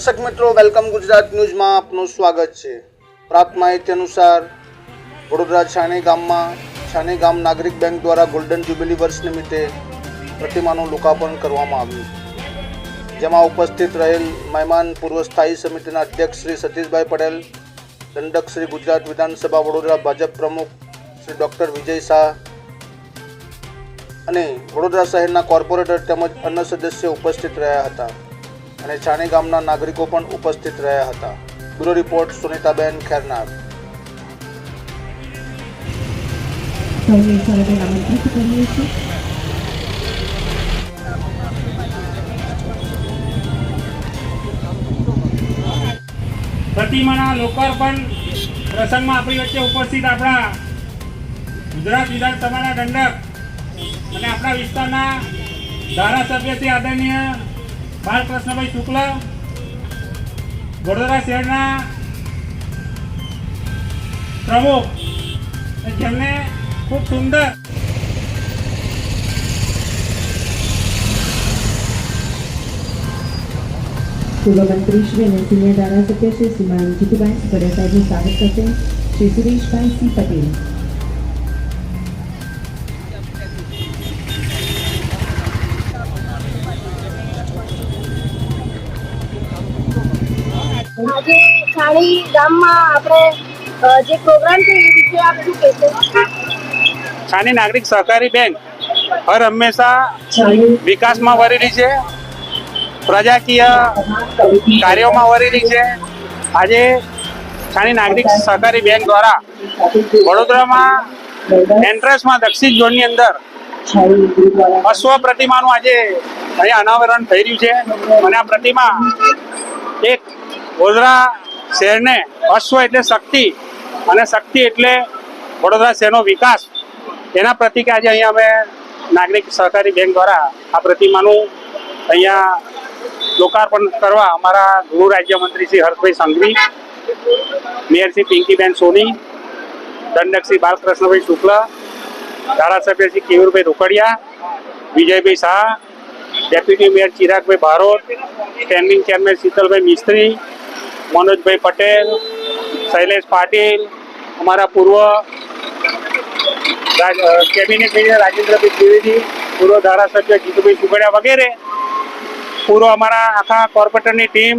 દર્શક મિત્રો વેલકમ ગુજરાત ન્યૂઝમાં આપનું સ્વાગત છે. પ્રાપ્ત માહિતી અનુસાર, વડોદરા છાણી ગામમાં છાણી ગામ નાગરિક બેંક દ્વારા ગોલ્ડન જ્યુબિલી વર્ષ નિમિત્તે પ્રતિમાનું લોકાર્પણ કરવામાં આવ્યું. જેમાં ઉપસ્થિત રહેલ મહેમાન પૂર્વ સ્થાયી સમિતિના અધ્યક્ષ શ્રી સતીશભાઈ પટેલ, દંડક શ્રી ગુજરાત વિધાનસભા વડોદરા ભાજપ પ્રમુખ શ્રી ડૉક્ટર વિજય શાહ અને વડોદરા શહેરના કોર્પોરેટર તેમજ અન્ય સદસ્યો ઉપસ્થિત રહ્યા હતા. અને છાણી ગામના નાગરિકો પણ ઉપસ્થિત રહ્યા હતા. Bureau report Sunitaben Khernar. પ્રતિમાના લોકાર્પણ પ્રસંગમાં આપણી વચ્ચે ઉપસ્થિત આપણા ગુજરાત વિધાનસભાના દંડક અને આપણા વિસ્તારના ધારાસભ્ય શ્રી આદરણીય બાલકૃષ્ણભાઈ શુક્લ, વડોદરા શહેરના પ્રમુખ. જેમને ખૂબ સુંદર પૂર્વ મંત્રી શ્રી અને સિનિયર ધારાસભ્ય શ્રી શ્રીમાન જીતુભાઈ સુપરિયા સાહેબનું સ્વાગત કરશે શ્રી સુરેશભાઈ સી પટેલ. આજે છાણી ગામમાં આપણે જે પ્રોગ્રામ છે એ વિશે આપ શું કહેશો? છાની નાગરિક સહકારી બેંક હર હંમેશા વિકાસમાં વરેલી છે, પ્રજાકીય કાર્યોમાં વરેલી છે. આજે છાણી નાગરિક સહકારી બેંક દ્વારા વડોદરામાં એન્ટ્રન્સમાં દક્ષિણ ઝોનની અંદર અશ્વ પ્રતિમાનું આજે અહીંયા અનાવરણ થઈ રહ્યું છે. અને આ પ્રતિમા એક વડોદરા શહેરને અશ્વ એટલે શક્તિ અને શક્તિ એટલે વડોદરા શહેરનો વિકાસ. એના પ્રતિક આજે અહીંયા અમે નાગરિક સહકારી બેંક દ્વારા આ પ્રતિમાનું અહીંયા લોકાર્પણ કરવા અમારા ગૃહ રાજ્યમંત્રી શ્રી હર્ષભાઈ સંઘવી, મેયર શ્રી પિંકીબેન સોની, દંડક શ્રી બાલકૃષ્ણભાઈ શુક્લ, ધારાસભ્ય Shri Keyurbhai Rokadiya Vijaybhai Shah, deputy mayor Chiragbhai Barot standing chairman Shitalbhai Mistry Manojbhai Patel, Shailesh Patil, અમારા પૂર્વ કેબિનેટ મિનિસ્ટર રાજેન્દ્રભાઈ ત્રિવેદી, પૂર્વ ધારાસભ્ય જીતુભાઈ સુગડિયા વગેરે, પૂર્વ અમારા આખા કોર્પોરેટરની ટીમ,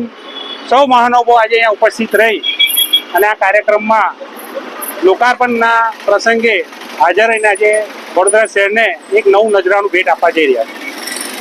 સૌ મહાનુભાવો આજે અહીંયા ઉપસ્થિત રહી અને આ કાર્યક્રમમાં લોકાર્પણના પ્રસંગે હાજર રહીને આજે વડોદરા શહેરને એક નવું નજરાનું ભેટ આપવા જઈ રહ્યા છે.